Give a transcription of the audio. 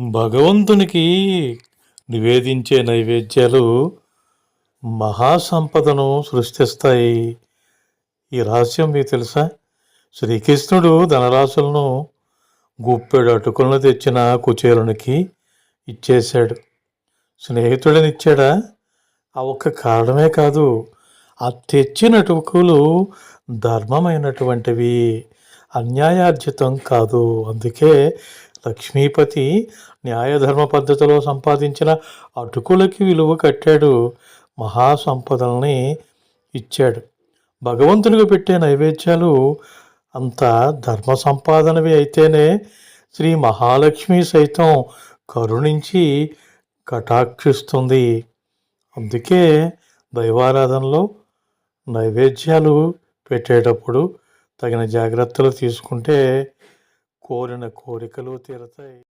భగవంతునికి నివేదించే నైవేద్యాలు మహాసంపదను సృష్టిస్తాయి. ఈ రహస్యం మీకు తెలుసా? శ్రీకృష్ణుడు ధనరాశులను గుప్పెడు అటుకులను తెచ్చిన కుచేరునికి ఇచ్చేశాడు. స్నేహితుడిని ఇచ్చాడా ఆ ఒక్క కారణమే కాదు ఆ తెచ్చిన అటుకులు ధర్మమైనటువంటివి అన్యాయార్జితం కాదు. అందుకే లక్ష్మీపతి న్యాయధర్మ పద్ధతిలో సంపాదించిన అటుకులకి విలువ కట్టాడు. మహాసంపదల్ని ఇచ్చాడు. భగవంతునికి పెట్టే నైవేద్యాలు అంత ధర్మ సంపాదనవి అయితేనే శ్రీ మహాలక్ష్మి సైతం కరుణించి కటాక్షిస్తుంది. అందుకే దైవారాధనలో నైవేద్యాలు పెట్టేటప్పుడు తగిన జాగ్రత్తలు తీసుకుంటే కోరిన కోరికలు తీరతాయి.